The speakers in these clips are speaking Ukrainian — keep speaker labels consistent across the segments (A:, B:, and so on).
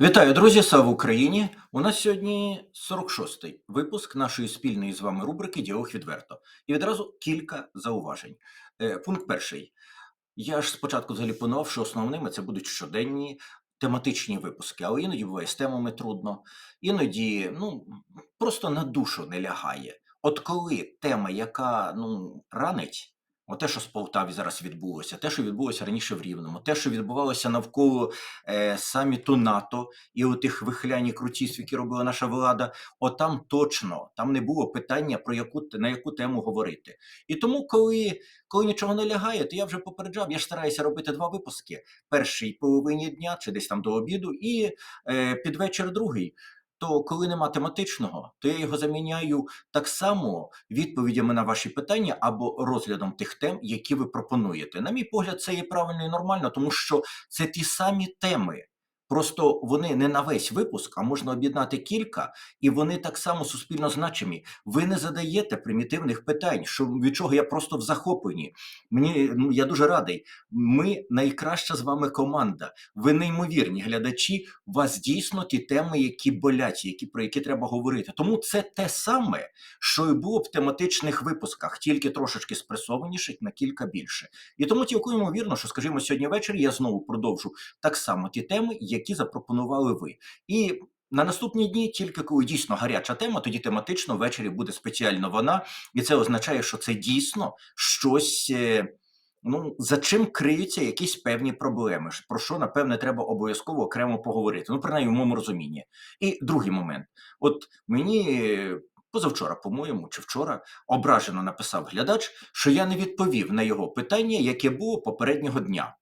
A: Вітаю, друзі! Слава Україні! У нас сьогодні 46-й випуск нашої спільної з вами рубрики Діалог відверто. І відразу кілька зауважень. Е, Пункт перший. Я ж спочатку взагалі планував, що основними це будуть щоденні тематичні випуски, але іноді буває з темами трудно, іноді ну, просто на душу не лягає. От коли тема, яка ну, ранить, те, що з Полтаві зараз відбулося, те, що відбулося раніше в Рівному, те, що відбувалося навколо е, саміту НАТО і у тих вихлянь і крутіств, які робила наша влада, от там точно там не було питання про яку на яку тему говорити. І тому, коли, коли нічого не лягає, то я вже попереджав. Я ж стараюся робити два випуски: перший половині дня чи десь там до обіду, і е, під вечір другий. То коли нема тематичного, то я його заміняю так само відповідями на ваші питання або розглядом тих тем, які ви пропонуєте. На мій погляд, це є правильно і нормально, тому що це ті самі теми. Просто вони не на весь випуск, а можна об'єднати кілька, і вони так само суспільно значимі. Ви не задаєте примітивних питань, що від чого я просто в захопленні. Мені ну я дуже радий. Ми найкраща з вами команда. Ви неймовірні глядачі. У вас дійсно ті теми, які болять, які про які треба говорити. Тому це те саме, що і було в тематичних випусках, тільки трошечки спресованіших на кілька більше. І тому цілком ймовірно, що скажімо, сьогодні ввечері я знову продовжу так само ті теми, які запропонували ви. І на наступні дні, тільки коли дійсно гаряча тема, тоді тематично ввечері буде спеціально вона, і це означає, що це дійсно щось. е, Ну, за чим криються якісь певні проблеми, про що, напевне, треба обов'язково окремо поговорити. Ну, принаймні, в моєму розумінні. І другий момент: от мені е, позавчора, по-моєму, чи вчора ображено написав глядач, що я не відповів на його питання, яке було попереднього дня.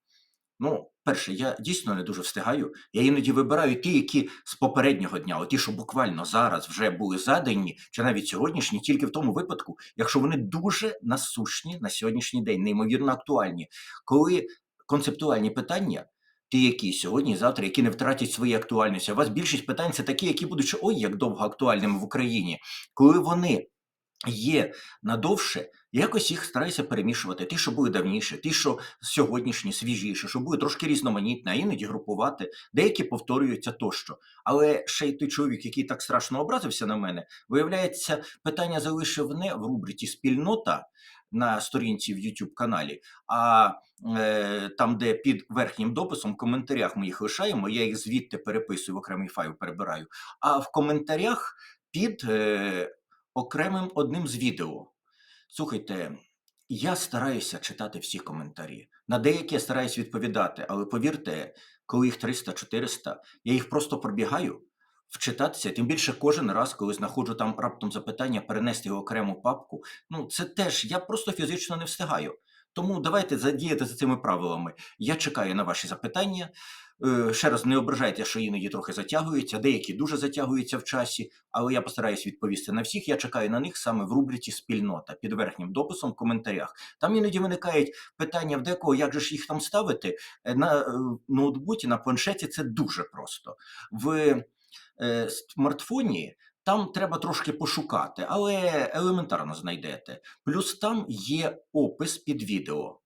A: Ну, перше, я дійсно не дуже встигаю. Я іноді вибираю ті, які з попереднього дня, от ті, що буквально зараз вже були задані, чи навіть сьогоднішні, тільки в тому випадку, якщо вони дуже насущні на сьогоднішній день, неймовірно актуальні. Коли концептуальні питання, ті, які сьогодні завтра, які не втратять свої актуальності, у вас більшість питань це такі, які будуть ой, як довго актуальними в Україні, коли вони є надовше, якось їх стараюся перемішувати. Ті, що були давніше, ті, що сьогоднішні, свіжіші, що були трошки різноманітні, а іноді групувати, деякі повторюються тощо. Але ще й той чоловік, який так страшно образився на мене, виявляється, питання залишив не в рубриці спільнота. На сторінці в YouTube каналі, а е, там, де під верхнім дописом, в коментарях ми їх лишаємо, я їх звідти переписую в окремий файл, перебираю. А в коментарях під е, окремим одним з відео. Слухайте, я стараюся читати всі коментарі. На деякі я стараюсь відповідати, але повірте, коли їх 300-400, я їх просто пробігаю вчитатися, тим більше кожен раз, коли знаходжу там раптом запитання, перенести його окрему папку. Ну, це теж я просто фізично не встигаю. Тому давайте задіяти за цими правилами. Я чекаю на ваші запитання. Е, Ще раз не ображайте, що іноді трохи затягуються, деякі дуже затягуються в часі, але я постараюсь відповісти на всіх. Я чекаю на них саме в рубриці спільнота під верхнім дописом в коментарях. Там іноді виникають питання в декого, як же ж їх там ставити Е, на е, ноутбуці, на планшеті. Це дуже просто. В смартфоні там треба трошки пошукати, але елементарно знайдете. Плюс там є опис під відео.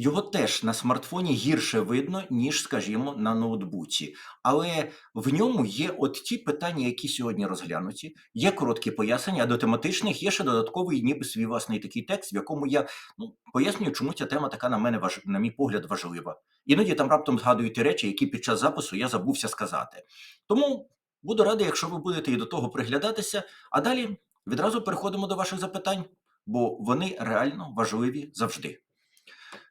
A: Його теж на смартфоні гірше видно, ніж, скажімо, на ноутбуці. Але в ньому є от ті питання, які сьогодні розглянуті, є короткі пояснення, а до тематичних є ще додатковий, ніби свій власний такий текст, в якому я ну, пояснюю, чому ця тема така на мене важ... на мій погляд важлива. Іноді там раптом згадую ті речі, які під час запису я забувся сказати. Тому буду радий, якщо ви будете і до того приглядатися. А далі відразу переходимо до ваших запитань, бо вони реально важливі завжди.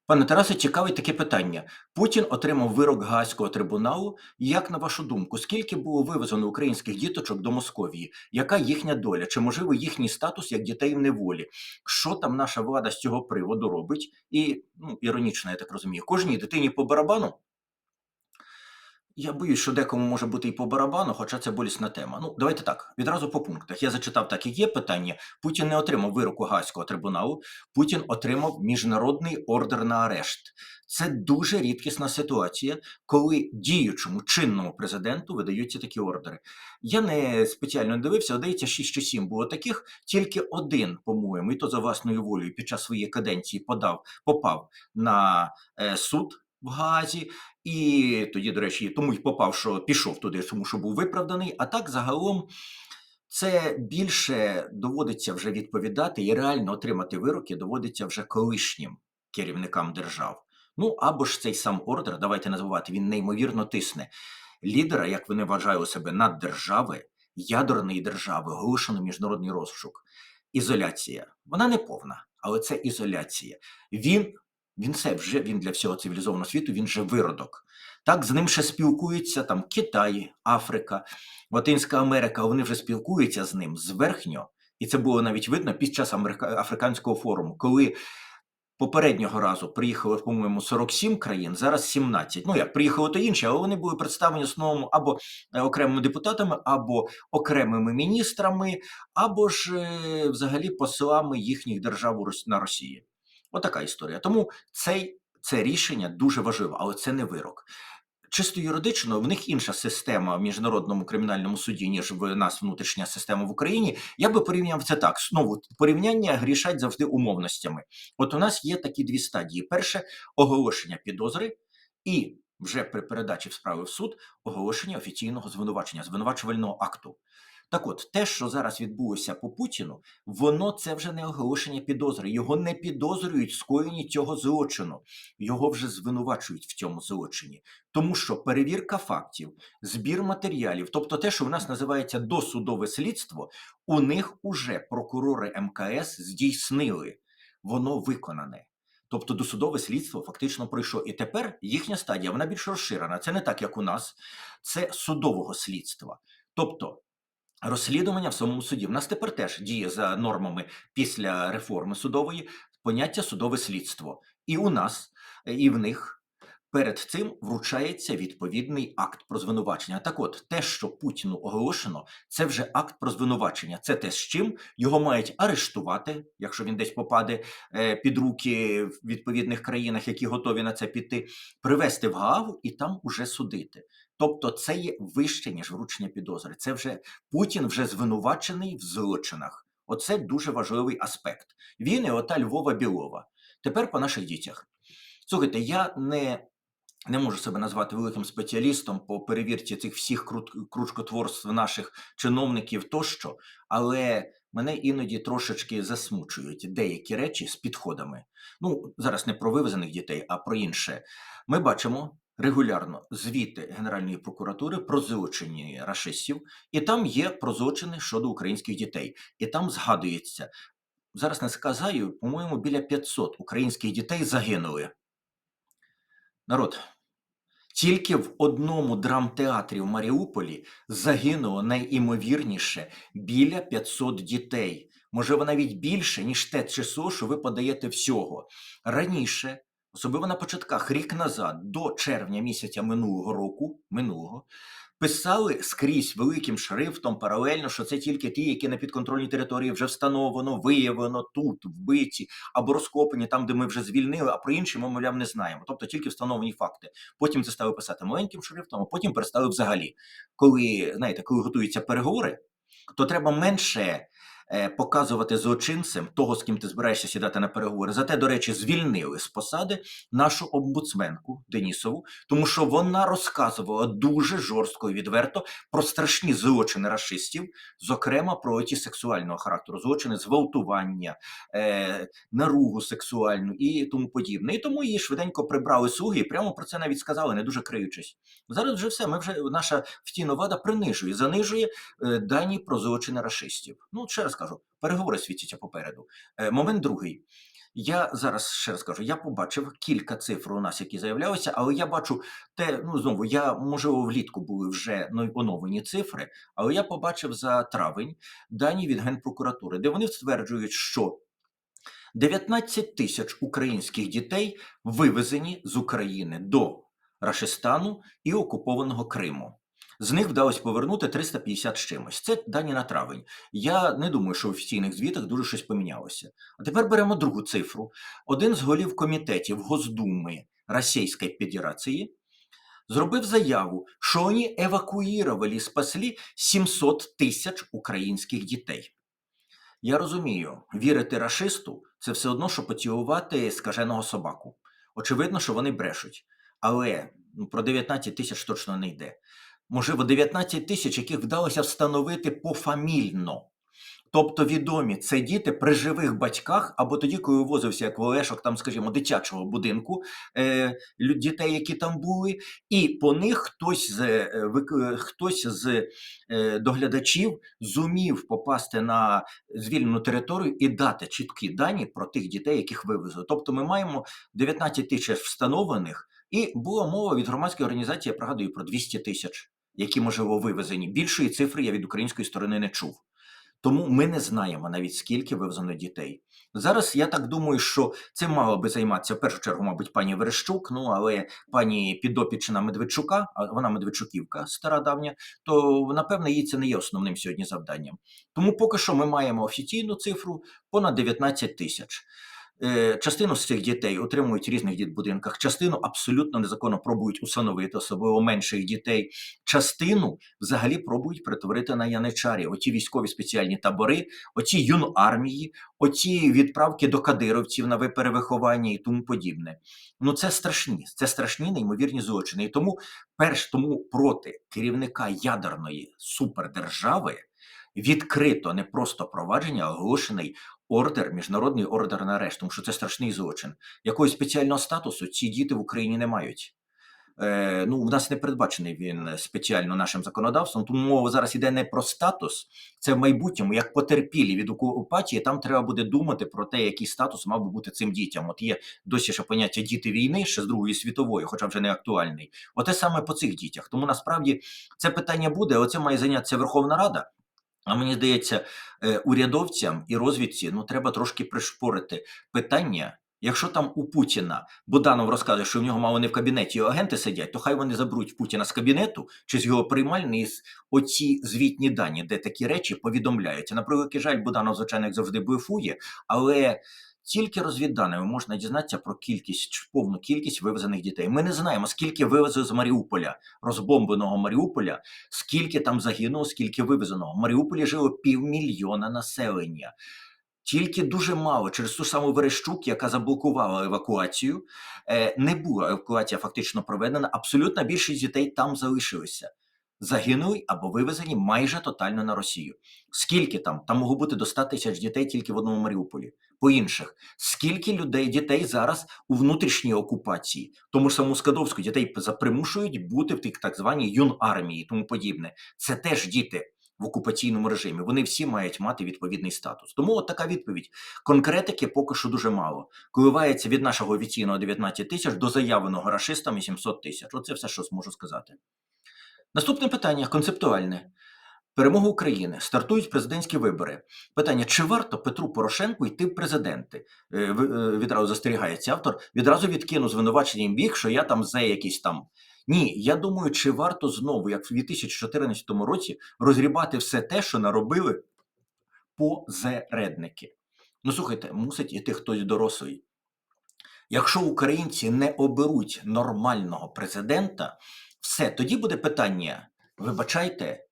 A: Пане Тарасе, цікавить таке питання. Путін отримав вирок Гаазького трибуналу. Як на вашу думку, скільки було вивезено українських діточок до Московії? Яка їхня доля? Чи можливий їхній статус як дітей в неволі? Що там наша влада з цього приводу робить? І ну, іронічно, я так розумію, кожній дитині по барабану. Я боюсь, що декому може бути і по барабану, хоча це болісна тема. Ну, давайте так, відразу по пунктах. Я зачитав так, як є питання. Путін не отримав вироку Гаазького трибуналу, Путін отримав міжнародний ордер на арешт. Це дуже рідкісна ситуація, коли діючому чинному президенту видаються такі ордери. Я не спеціально дивився, здається, 6 чи 7 було таких, тільки один, по-моєму, і то за власною волею під час своєї каденції подав, попав на е, суд в Газі, і тоді, до речі, тому й попав, що пішов туди, тому що був виправданий. А так загалом це більше доводиться вже відповідати і реально отримати вироки доводиться вже колишнім керівникам держав. Ну або ж цей сам ордер, давайте не забувати, він неймовірно тисне. Лідера, як вони вважають у себе наддержави, ядерної держави, оголошено міжнародний розшук. Ізоляція. Вона не повна, але це ізоляція. Він, він це вже він для всього цивілізованого світу, він же виродок. Так, з ним ще спілкуються там Китай, Африка, Латинська Америка, вони вже спілкуються з ним зверхньо, і це було навіть видно під час. Африканського форуму, коли попереднього разу приїхало, по-моєму, 47 країн, зараз 17. Ну як приїхало то інші, але вони були представлені основному або е, окремими депутатами, або окремими міністрами, або ж е, взагалі послами їхніх держав на Росії. Отака історія. Тому цей, це рішення дуже важливе, але це не вирок. Чисто юридично, в них інша система в міжнародному кримінальному суді, ніж в нас внутрішня система в Україні. Я би порівняв це так. Знову порівняння грішать завжди умовностями. От у нас є такі дві стадії: перше оголошення підозри, і вже при передачі в справи в суд оголошення офіційного звинувачення, звинувачувального акту. Так от, те, що зараз відбулося по Путіну, воно це вже не оголошення підозри. Його не підозрюють в скоєнні цього злочину. Його вже звинувачують в цьому злочині. Тому що перевірка фактів, збір матеріалів, тобто те, що в нас називається досудове слідство, у них уже прокурори МКС здійснили, воно виконане. Тобто досудове слідство фактично пройшло. І тепер їхня стадія вона більш розширена. Це не так, як у нас, це судового слідства. Тобто розслідування в самому суді. В нас тепер теж діє за нормами після реформи судової поняття судове слідство. І у нас, і в них перед цим вручається відповідний акт про звинувачення. Так от, те, що Путіну оголошено, це вже акт про звинувачення. Це те, з чим його мають арештувати, якщо він десь попаде е, під руки в відповідних країнах, які готові на це піти, привести в Гаагу і там уже судити. Тобто, це є вище ніж вручення підозри. Це вже Путін вже звинувачений в злочинах. Оце дуже важливий аспект. Він і ота Львова Білова. Тепер по наших дітях. Слухайте, я не, не можу себе назвати великим спеціалістом по перевірці цих всіх кружкотворств наших чиновників тощо, але мене іноді трошечки засмучують деякі речі з підходами. Ну, зараз не про вивезених дітей, а про інше. Ми бачимо регулярно звіти Генеральної прокуратури про злочини рашистів, і там є про злочини щодо українських дітей. І там згадується. Зараз не сказаю, по-моєму, біля 500 українських дітей загинули. Народ, тільки в одному драмтеатрі в Маріуполі загинуло найімовірніше біля 500 дітей. Можливо, навіть більше, ніж те число, що ви подаєте всього. Раніше, особливо на початках, рік назад, до червня місяця минулого року, минулого, писали скрізь великим шрифтом паралельно, що це тільки ті, які на підконтрольній території вже встановлено, виявлено тут, вбиті або розкопані там, де ми вже звільнили, а про інші ми, мовляв, не знаємо. Тобто тільки встановлені факти. Потім це стали писати маленьким шрифтом, а потім перестали взагалі. Коли знаєте, коли готуються переговори, то треба менше. Е, Показувати злочинцем того, з ким ти збираєшся сідати на переговори. Зате, до речі, звільнили з посади нашу омбудсменку Денісову, тому що вона розказувала дуже жорстко і відверто про страшні злочини расистів, зокрема про ті сексуального характеру, злочини зґвалтування, е, наругу сексуальну і тому подібне. І тому її швиденько прибрали слуги і прямо про це навіть сказали, не дуже криючись. Зараз вже все. Ми вже наша втіна влада принижує, занижує е, дані про злочини расистів. Ну, ще раз кажу, переговори світяться попереду. Е, момент другий. Я зараз ще раз кажу, я побачив кілька цифр у нас, які заявлялися, але я бачу те, ну знову я можливо влітку були вже ну, оновлені цифри, але я побачив за травень дані від Генпрокуратури, де вони стверджують, що 19 тисяч українських дітей вивезені з України до Рашистану і окупованого Криму. З них вдалося повернути 350 з чимось. Це дані на травень. Я не думаю, що в офіційних звітах дуже щось помінялося. А тепер беремо другу цифру. Один з голів комітетів Госдуми Російської Федерації зробив заяву, що вони евакуювали, спасли 700 тисяч українських дітей. Я розумію, вірити рашисту це все одно, що поцілувати скаженого собаку. Очевидно, що вони брешуть. Але ну, про 19 тисяч точно не йде. Можливо, 19 тисяч, яких вдалося встановити пофамільно. Тобто відомі це діти при живих батьках, або тоді, коли вивозився як Олешок, там, скажімо, дитячого будинку е, дітей, які там були, і по них хтось з е, е, хтось з е, доглядачів зумів попасти на звільнену територію і дати чіткі дані про тих дітей, яких вивезли. Тобто, ми маємо 19 тисяч встановлених, і була мова від громадської організації, я пригадую про 200 тисяч, які можливо вивезені. Більшої цифри я від української сторони не чув. Тому ми не знаємо навіть скільки вивезено дітей. Зараз я так думаю, що цим мала би займатися в першу чергу, мабуть, пані Верещук, ну але пані підопічна Медведчука, а вона Медведчуківка, стара давня, то напевне їй це не є основним сьогодні завданням. Тому поки що ми маємо офіційну цифру понад 19 тисяч. Е, Частину з цих дітей отримують в різних дітбудинках, частину абсолютно незаконно пробують усиновити, особливо менших дітей. Частину взагалі пробують перетворити на яничарі. Оті військові спеціальні табори, оті юнармії, оті відправки до кадировців на ви- перевиховання і тому подібне. Ну це страшні, це страшні неймовірні злочини. І тому перш тому проти керівника ядерної супердержави відкрито не просто провадження, а оголошений ордер, міжнародний ордер на арешт, тому що це страшний злочин. Якогось спеціального статусу ці діти в Україні не мають. Е, ну, у нас не передбачений він спеціально нашим законодавством, тому мова зараз йде не про статус, це в майбутньому, як потерпілі від окупації, там треба буде думати про те, який статус мав би бути цим дітям. От є досі ще поняття діти війни ще з Другої світової, хоча вже не актуальний. Оте саме по цих дітях. Тому насправді це питання буде, але це має зайнятися Верховна Рада. А мені здається, е, урядовцям і розвідці ну треба трошки пришпорити питання. Якщо там у Путіна Буданов розказує, що в нього мало не в кабінеті агенти сидять, то хай вони заберуть Путіна з кабінету чи з його приймальні з оці звітні дані, де такі речі повідомляються. На превеликий жаль, Буданов, звичайно, як завжди блефує, але тільки розвідданими можна дізнатися про кількість повну кількість вивезених дітей. Ми не знаємо, скільки вивезли з Маріуполя, розбомбленого Маріуполя, скільки там загинуло, скільки вивезено. В Маріуполі жило півмільйона населення. Тільки дуже мало через ту саму Верещук, яка заблокувала евакуацію, е, не була евакуація фактично проведена. Абсолютна більшість дітей там залишилися. Загинули або вивезені майже тотально на Росію. Скільки там? Там могло бути до 100 тисяч дітей тільки в одному Маріуполі. По інших, скільки людей дітей зараз у внутрішній окупації, тому ж саму Скадовську дітей запримушують бути в тих так званій юнармії і тому подібне. Це теж діти в окупаційному режимі. Вони всі мають мати відповідний статус. Тому от така відповідь. Конкретики поки що дуже мало. Коливається від нашого офіційного 19 тисяч до заявленого рашистами 700 тисяч. Оце все, що зможу сказати. Наступне питання концептуальне. Перемога України стартують президентські вибори. Питання: чи варто Петру Порошенку йти в президенти? Е, е, Відразу застерігається автор. Відразу відкину звинувачення бік, що я там за якийсь там. Ні, я думаю, чи варто знову, як в 2014 році, розрібати все те, що наробили позередники. Ну слухайте, мусить іти хтось дорослий. Якщо українці не оберуть нормального президента, все, тоді буде питання: вибачайте,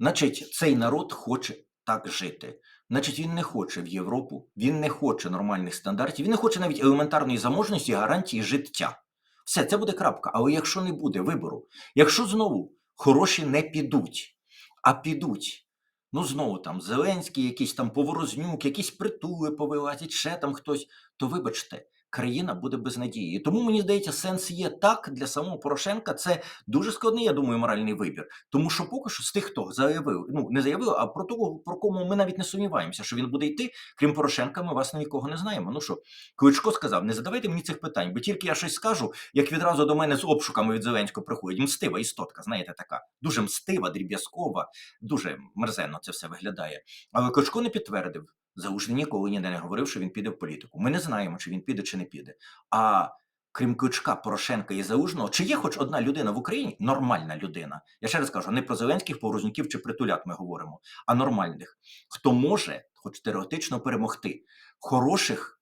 A: значить, цей народ хоче так жити. Значить, він не хоче в Європу, він не хоче нормальних стандартів, він не хоче навіть елементарної заможності гарантії життя. Все, це буде крапка. Але якщо не буде вибору, якщо знову хороші не підуть, а підуть. Ну, знову там Зеленський, якийсь там Поворознюк, якісь притули повилазять, ще там хтось, то вибачте, країна буде без надії. І Тому мені здається, сенс є так для самого Порошенка. Це дуже складний, я думаю, моральний вибір. Тому що поки що з тих, хто заявив, ну не заявив, а про того, про кому ми навіть не сумніваємося, що він буде йти. Крім Порошенка, ми вас нікого не знаємо. Ну що, Кличко сказав: не задавайте мені цих питань, бо тільки я щось скажу, як відразу до мене з обшуками від Зеленського приходять. Мстива істотка, знаєте, така дуже мстива, дріб'язкова, дуже мерзенно це все виглядає. Але Кличко не підтвердив. Залужний ніколи ніде не говорив, що він піде в політику. Ми не знаємо, чи він піде, чи не піде. А крім Кучка, Порошенка і Залужного, чи є хоч одна людина в Україні, нормальна людина? Я ще раз кажу, не про Зеленських, Поворознюків чи притулят ми говоримо, а нормальних, хто може, хоч теоретично перемогти. Хороших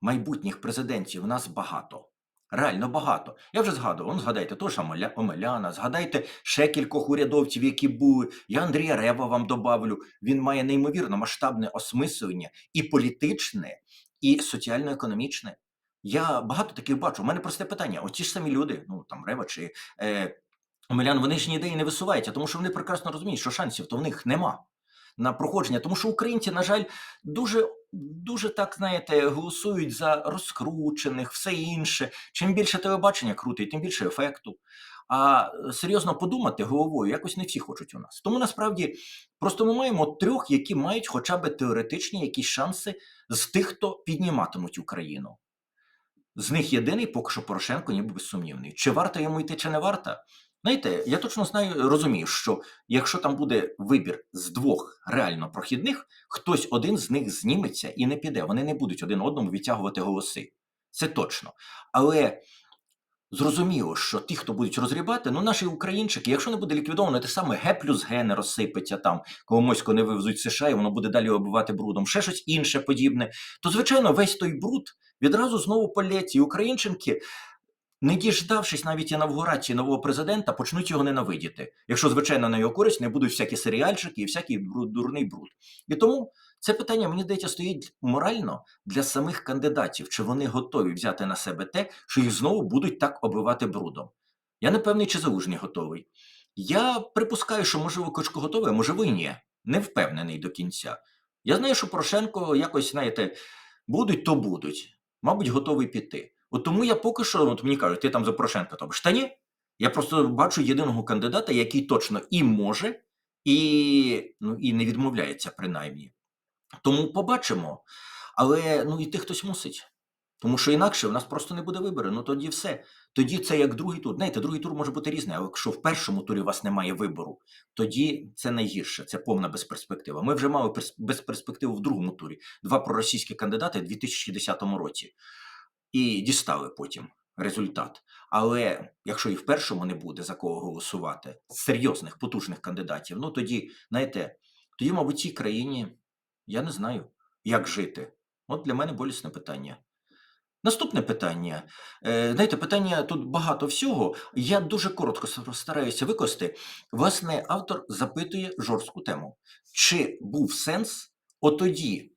A: майбутніх президентів у нас багато. Реально багато. Я вже згадував, он згадайте того ж Омеля- Омеляна, згадайте ще кількох урядовців, які були. Я Андрія Рева вам добавлю. Він має неймовірно масштабне осмислення і політичне, і соціально-економічне. Я багато таких бачу. У мене просте питання: от ті ж самі люди, ну там Рева чи е, Омелян, вони ж ніде і не висуваються, тому що вони прекрасно розуміють, що шансів то в них нема на проходження. Тому що українці, на жаль, дуже, дуже так знаєте, голосують за розкручених, все інше. Чим більше телебачення крутить, тим більше ефекту. А е, серйозно подумати головою якось не всі хочуть у нас. Тому насправді просто ми маємо трьох, які мають хоча б теоретичні якісь шанси з тих, хто підніматимуть Україну. З них єдиний поки що Порошенко, ніби безсумнівний. Чи варто йому йти, чи не варто? Знаєте, я точно знаю, розумію, що якщо там буде вибір з двох реально прохідних, хтось один з них зніметься і не піде. Вони не будуть один одному відтягувати голоси. Це точно. Але зрозуміло, що ті, хто будуть розрібати, ну наші українчики, якщо не буде ліквідовано, те саме Г плюс Г не розсипеться там, Коломойського не вивезуть США, і воно буде далі оббивати брудом, ще щось інше подібне, то звичайно весь той бруд відразу знову полється. І українчинки, не діждавшись навіть інавгурації нового президента, почнуть його ненавидіти. Якщо, звичайно, на його користь не будуть всякі серіальчики і всякий дурний бруд. І тому це питання, мені здається, стоїть морально для самих кандидатів, чи вони готові взяти на себе те, що їх знову будуть так оббивати брудом. Я не певний, чи залужний готовий. Я припускаю, що можливо Кочко готовий, а можливо і ні. Не впевнений до кінця. Я знаю, що Порошенко якось, знаєте, будуть, то будуть. Мабуть, готовий піти. От тому я поки що, от мені кажуть, ти там за Порошенка тобиш. Та ні. Я просто бачу єдиного кандидата, який точно і може, і, ну, і не відмовляється, принаймні. Тому побачимо. Але ну іти хтось мусить. Тому що інакше в нас просто не буде вибору. Ну тоді все. Тоді це як другий тур. Знаєте, другий тур може бути різний, але якщо в першому турі у вас немає вибору, тоді це найгірше, це повна безперспектива. Ми вже мали перс- безперспективу в другому турі. Два проросійські кандидати в 2010 році. І дістали потім результат. Але якщо і в першому не буде за кого голосувати, серйозних, потужних кандидатів, ну тоді, знаєте, тоді, мабуть, цій країні я не знаю, як жити. От для мене болісне питання. Наступне питання. Е, знаєте, питання тут багато всього. Я дуже коротко стараюся викласти. Власне, автор запитує жорстку тему: чи був сенс отоді,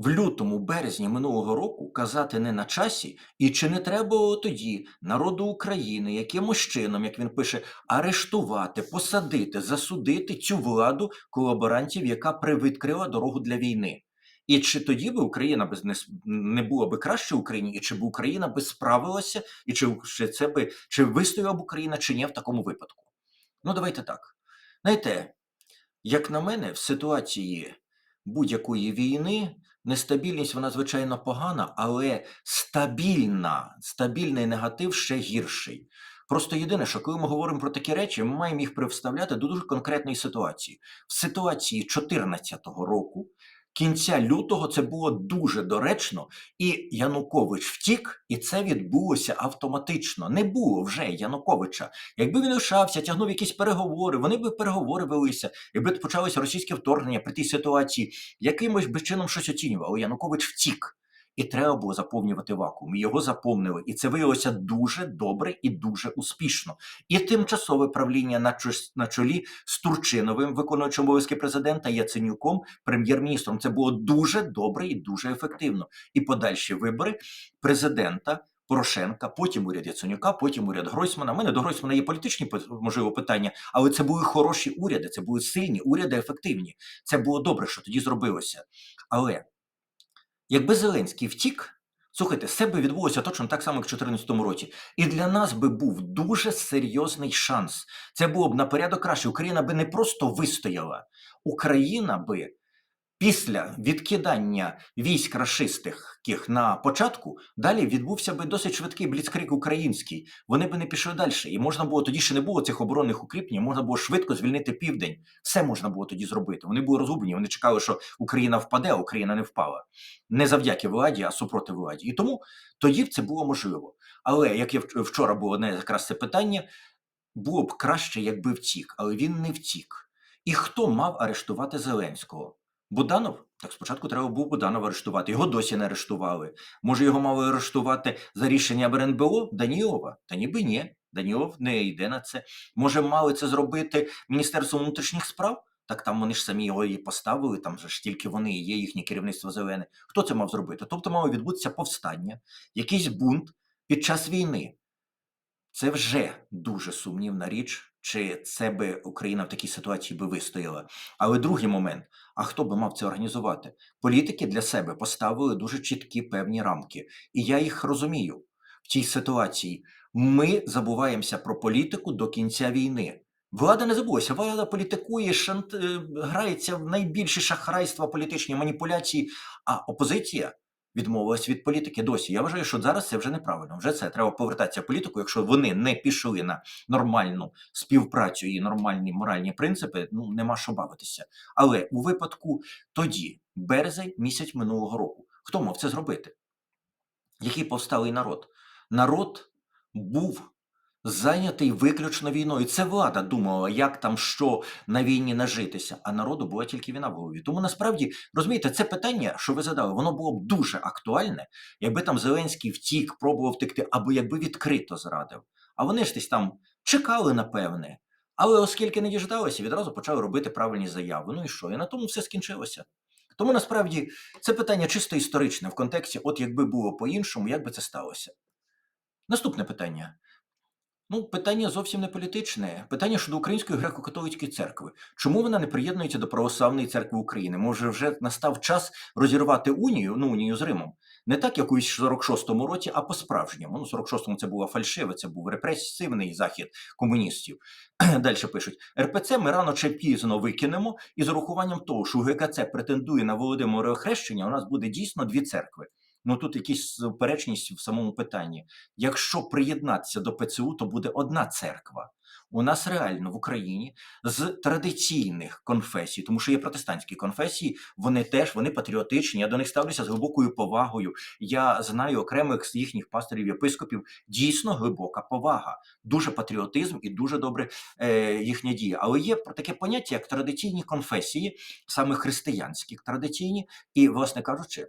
A: в лютому, березні минулого року, казати не на часі, і чи не треба тоді народу України якимось чином, як він пише, арештувати, посадити, засудити цю владу колаборантів, яка привідкрила дорогу для війни? І чи тоді би Україна без не, не була би краще Україні, і чи б Україна би справилася, і чи, чи це би чи вистояла б Україна, чи ні в такому випадку? Ну, давайте так. Знаєте, як на мене, в ситуації будь-якої війни нестабільність вона звичайно погана, але стабільна, стабільний негатив ще гірший. Просто єдине, що коли ми говоримо про такі речі, ми маємо їх привставляти до дуже конкретної ситуації. В ситуації 2014 року, кінця лютого, це було дуже доречно, і Янукович втік, і це відбулося автоматично. Не було вже Януковича. Якби він лишався, тягнув якісь переговори, вони б переговори велися, якби почалося російське вторгнення при тій ситуації, якимось би чином щось оцінював. Янукович втік. І треба було заповнювати вакуум. Його заповнили. І це виявилося дуже добре і дуже успішно. І тимчасове правління на, на чолі з Турчиновим, виконуючим обов'язки президента Яценюком, прем'єр-міністром. Це було дуже добре і дуже ефективно. І подальші вибори президента. Порошенка, потім уряд Яценюка, потім уряд Гройсмана. У мене до Гройсмана є політичні можливо питання, але це були хороші уряди, це були сильні уряди, ефективні. Це було добре, що тоді зробилося. Але якби Зеленський втік, слухайте, все би відбулося точно так само, як в 2014 році. І для нас би був дуже серйозний шанс. Це було б на порядок краще. Україна би не просто вистояла, Україна би після відкидання військ рашистських на початку далі відбувся би досить швидкий бліцкрик український. Вони би не пішли далі. І можна було тоді ще не було цих оборонних укріплень, можна було швидко звільнити південь. Все можна було тоді зробити. Вони були розгублені, вони чекали, що Україна впаде, а Україна не впала. Не завдяки владі, а супроти владі. І тому тоді б це було можливо. Але як я вчора було одне якраз це питання, було б краще, якби втік, але він не втік. І хто мав арештувати Зеленського? Буданов? Так спочатку треба було Буданова арештувати. Його досі не арештували. Може, його мали арештувати за рішенням РНБО Данілова? Та ніби ні. Данілов не йде на це. Може, мали це зробити Міністерство внутрішніх справ? Так там вони ж самі його і поставили, там же ж тільки вони і є їхнє керівництво зелене. Хто це мав зробити? Тобто мало відбутися повстання, якийсь бунт під час війни. Це вже дуже сумнівна річ, чи це би Україна в такій ситуації би вистояла. Але другий момент: а хто би мав це організувати? Політики для себе поставили дуже чіткі певні рамки, і я їх розумію в цій ситуації. Ми забуваємося про політику до кінця війни. Влада не забулася, влада політикує, шант... е, грається в найбільші шахрайства, політичні маніпуляції, а опозиція відмовилась від політики досі. Я вважаю, що зараз це вже неправильно. Вже це треба повертатися в політику. Якщо вони не пішли на нормальну співпрацю і нормальні моральні принципи, ну нема що бавитися. Але у випадку тоді, березень, місяць минулого року, хто мав це зробити? Який повсталий народ? Народ був зайнятий виключно війною. Це влада думала, як там що на війні нажитися, а народу була тільки війна в голові. Тому насправді розумієте, це питання, що ви задали, воно було б дуже актуальне, якби там Зеленський втік, пробував втекти, або якби відкрито зрадив. А вони ж десь там чекали, напевне. Але оскільки не діждалися, відразу почали робити правильні заяви. Ну і що? І на тому все скінчилося. Тому насправді це питання чисто історичне в контексті, от якби було по-іншому, як би це сталося. Наступне питання. Ну, питання зовсім не політичне. Питання щодо Української греко-католицької церкви. Чому вона не приєднується до Православної церкви України? Може, вже настав час розірвати унію, ну унію з Римом, не так, як у 46-му році, а по-справжньому. Ну, 46-му це було фальшиве, це був репресивний захід комуністів. Далі пишуть: РПЦ ми рано чи пізно викинемо, і з урахуванням того, що ГКЦ претендує на Володимире хрещення, у нас буде дійсно дві церкви. Ну тут якісь суперечність в самому питанні. Якщо приєднатися до ПЦУ, то буде одна церква. У нас реально в Україні з традиційних конфесій, тому що є протестантські конфесії, вони теж вони патріотичні. Я до них ставлюся з глибокою повагою. Я знаю окремих з їхніх пасторів, єпископів. Дійсно глибока повага, дуже патріотизм і дуже добре е, їхня дія. Але є таке поняття, як традиційні конфесії, саме християнські традиційні, і, власне кажучи,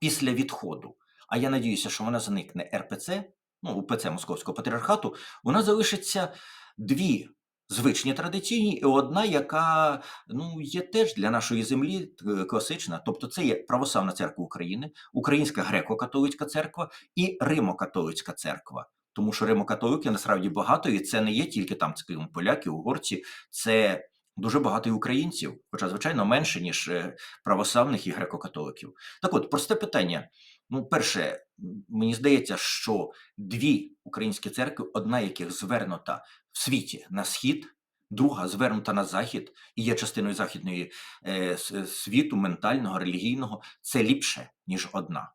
A: після відходу, а я надіюся, що вона зникне РПЦ, ну, УПЦ Московського патріархату, нас залишиться дві звичні традиційні, і одна, яка ну, є теж для нашої землі е, класична. Тобто це є Православна церква України, Українська греко-католицька церква і Римо-католицька церква. Тому що Римо-католиків насправді багато, і це не є тільки там скажімо, поляки, угорці, це дуже багато і українців, хоча, звичайно, менше, ніж е, православних і греко-католиків. Так от, просте питання. Ну, перше, мені здається, що дві українські церкви, одна яких звернута в світі на схід, друга звернута на захід і є частиною західної е, світу, ментального, релігійного, це ліпше, ніж одна.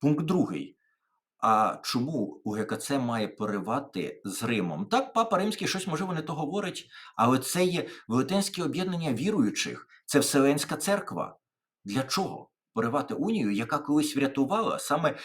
A: Пункт другий. А чому УГКЦ має поривати з Римом? Так, папа Римський щось можливо не то говорить, але це є Велетенське об'єднання віруючих, це Вселенська церква. Для чого поривати унію, яка колись врятувала саме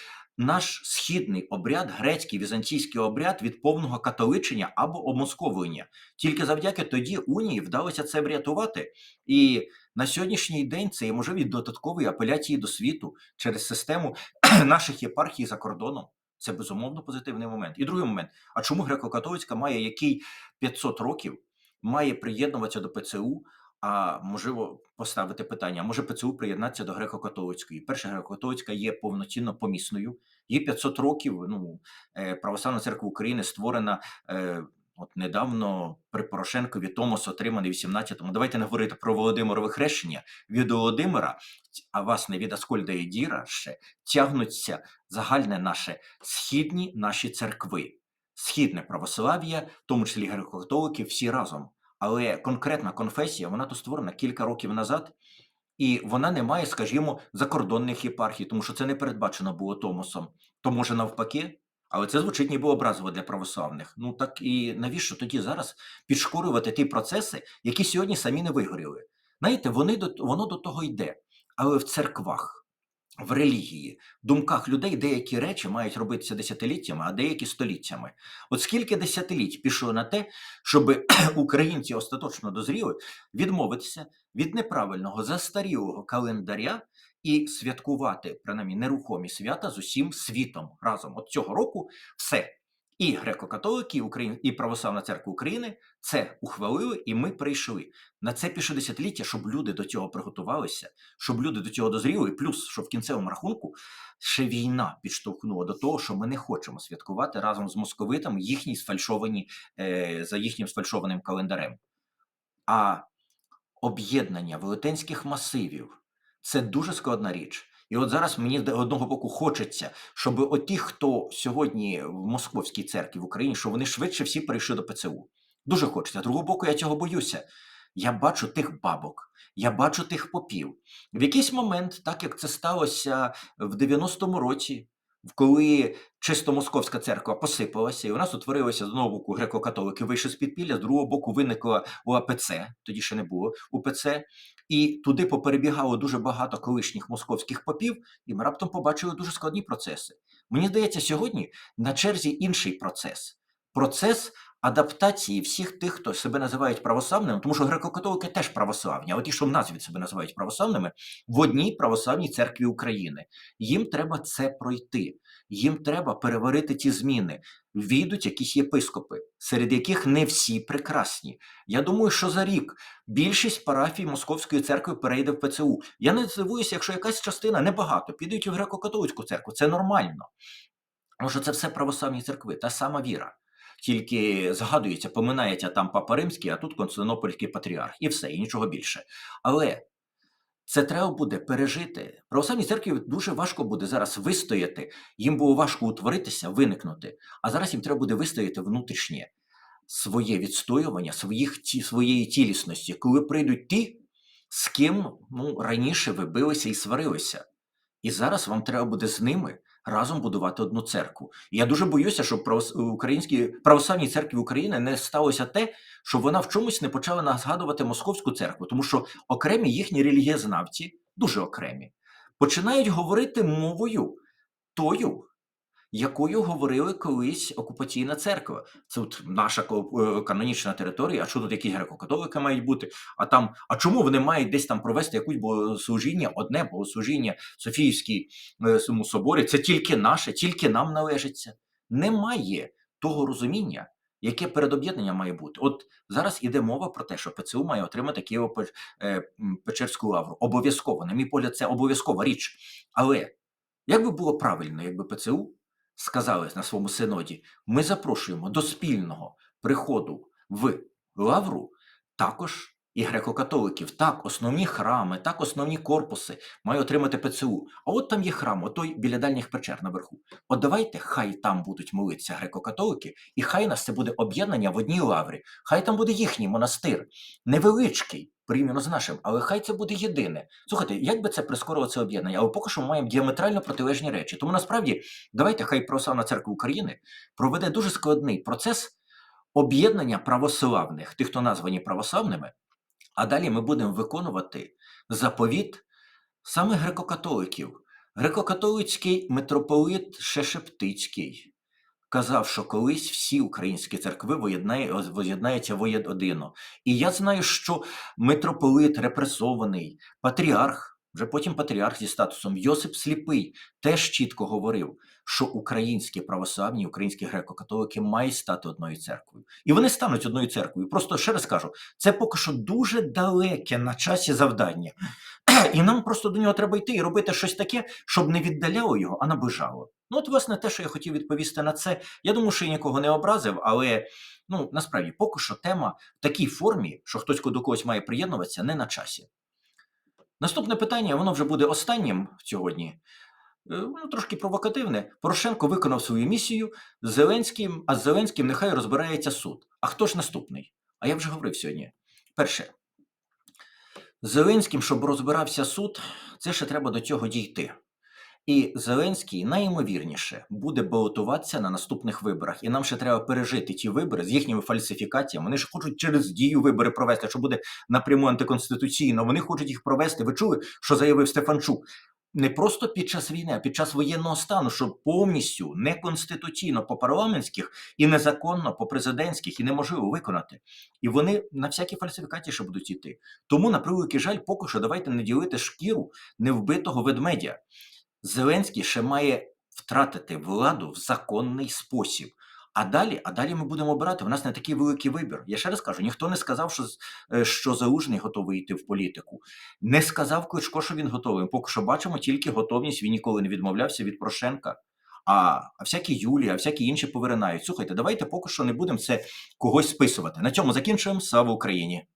A: наш східний обряд, грецький візантійський обряд від повного католичення або омосковлення? Тільки завдяки тоді унії вдалося це врятувати. І на сьогоднішній день це є можливість додаткової апеляції до світу через систему наших єпархій за кордоном. Це безумовно позитивний момент. І другий момент: а чому греко-католицька має який 500 років має приєднуватися до ПЦУ? А можливо поставити питання: може ПЦУ приєднатися до греко-католицької? Перша греко-католицька є повноцінно помісною. Є 500 років. Ну е, православна церква України створена. е, От недавно при Порошенкові Томос отриманий в 17-му. Давайте не говорити про Володимирове хрещення. Від Володимира, а власне від Аскольда і Діра ще тягнуться загальне наше східні наші церкви, східне православ'я, в тому числі греко-католики, всі разом. Але конкретна конфесія, вона то створена кілька років назад, і вона не має, скажімо, закордонних єпархій, тому що це не передбачено було Томосом. То може навпаки. Але це звучить ніби образово для православних. Ну так і навіщо тоді зараз підшкурювати ті процеси, які сьогодні самі не вигоріли? Знаєте, вони до воно до того йде, але в церквах, в релігії, в думках людей деякі речі мають робитися десятиліттями, а деякі століттями. От скільки десятиліть пішло на те, щоб українці остаточно дозріли відмовитися від неправильного застарілого календаря і святкувати принаймні нерухомі свята з усім світом разом. От цього року все. І греко-католики, і, Україн... і Православна церква України це ухвалили, і ми прийшли. На це пішло десятиліття, щоб люди до цього приготувалися, щоб люди до цього дозріли, плюс, що в кінцевому рахунку ще війна підштовхнула до того, що ми не хочемо святкувати разом з московитами їхні сфальшовані е, за їхнім сфальшованим календарем. А об'єднання велетенських масивів це дуже складна річ. І от зараз мені з одного боку хочеться, щоб оті, хто сьогодні в Московській церкві в Україні, щоб вони швидше всі перейшли до ПЦУ. Дуже хочеться. З другого боку, я цього боюся. Я бачу тих бабок, я бачу тих попів. В якийсь момент, так як це сталося в 90-му році, коли чисто московська церква посипалася, і у нас утворилося з одного боку греко-католики вийшли з підпілля, з другого боку виникла УАПЦ, тоді ще не було УПЦ, і туди поперебігало дуже багато колишніх московських попів, і ми раптом побачили дуже складні процеси. Мені здається, сьогодні на черзі інший процес. Процес адаптації всіх тих, хто себе називають православними, тому що греко-католики теж православні, а ті, що в назві себе називають православними, в одній православній церкві України. Їм треба це пройти. Їм треба переварити ті зміни. Війдуть якісь єпископи, серед яких не всі прекрасні. Я думаю, що за рік більшість парафій Московської церкви перейде в ПЦУ. Я не здивуюся, якщо якась частина небагато підуть в греко-католицьку церкву. Це нормально. Тому що це все православні церкви, та сама віра. Тільки згадується, поминається там Папа Римський, а тут Константинопольський патріарх, і все, і нічого більше. Але це треба буде пережити. Православній церкві дуже важко буде зараз вистояти. Їм було важко утворитися, виникнути. А зараз їм треба буде вистояти внутрішнє своє відстоювання, своїх своєї тілісності, коли прийдуть ті, з ким ну, раніше ви билися і сварилися. І зараз вам треба буде з ними разом будувати одну церкву. І я дуже боюся, щоб українські православні церкви України не сталося те, щоб вона в чомусь не почала нас згадувати московську церкву, тому що окремі їхні релігієзнавці, дуже окремі, починають говорити мовою тою, якою говорили колись окупаційна церква. Це от наша е, канонічна територія. А що тут якісь греко-католики мають бути? А там, а чому вони мають десь там провести якусь богослужіння, одне богослужіння Софіївській е, соборі? Це тільки наше, тільки нам належиться. Немає того розуміння, яке перед об'єднанням має бути. От зараз іде мова про те, що ПЦУ має отримати Києво-Печерську лавру. Обов'язково, на мій погляд, це обов'язкова річ. Але як би було правильно, якби ПЦУ сказали на своєму синоді, ми запрошуємо до спільного приходу в лавру також і греко-католиків. Так, основні храми, так, основні корпуси має отримати ПЦУ. А от там є храм, отой біля дальніх печер наверху. От давайте, хай там будуть молитися греко-католики, і хай нас це буде об'єднання в одній лаврі. Хай там буде їхній монастир, невеличкий. Порівняно з нашим, але хай це буде єдине. Слухайте, як би це прискорило це об'єднання? Але поки що ми маємо діаметрально протилежні речі. Тому насправді давайте хай Православна церква України проведе дуже складний процес об'єднання православних, тих, хто названі православними, а далі ми будемо виконувати заповіт саме греко-католиків. Греко-католицький митрополит Шешептицький казав, що колись всі українські церкви воз'єднаються воєдино. І я знаю, що митрополит репресований, патріарх, вже потім патріарх зі статусом Йосип Сліпий теж чітко говорив, що українські православні, українські греко-католики мають стати одною церквою. І вони стануть одною церквою. Просто ще раз кажу, це поки що дуже далеке на часі завдання. І нам просто до нього треба йти і робити щось таке, щоб не віддаляло його, а наближало. Ну, от, власне, те, що я хотів відповісти на це. Я думаю, що я нікого не образив, але ну насправді поки що тема в такій формі, що хтось до когось має приєднуватися, не на часі. Наступне питання, воно вже буде останнім сьогодні. Е, Воно трошки провокативне. Порошенко виконав свою місію з Зеленським, а з Зеленським нехай розбирається суд. А хто ж наступний? А я вже говорив сьогодні. Перше, Зеленським, щоб розбирався суд, це ще треба до цього дійти. І Зеленський найімовірніше буде балотуватися на наступних виборах. І нам ще треба пережити ті вибори з їхніми фальсифікаціями. Вони ж хочуть через дію вибори провести, що буде напряму антиконституційно. Вони хочуть їх провести. Ви чули, що заявив Стефанчук? Не просто під час війни, а під час воєнного стану, що повністю неконституційно по парламентських і незаконно по президентських і неможливо виконати. І вони на всякі фальсифікації ще будуть йти. Тому, на превеликий жаль, поки що давайте не ділити шкіру невбитого ведмедя. Зеленський ще має втратити владу в законний спосіб. А далі, а далі ми будемо обирати. У нас не такий великий вибір. Я ще раз кажу: ніхто не сказав, що, е, що Залужний готовий йти в політику. Не сказав Кличко, що він готовий. Поки що бачимо тільки готовність. Він ніколи не відмовлявся від Порошенка. А, а всякі Юлі, а всякі інші повиринають. Слухайте, давайте поки що не будемо це когось списувати. На цьому закінчуємо. Слава Україні!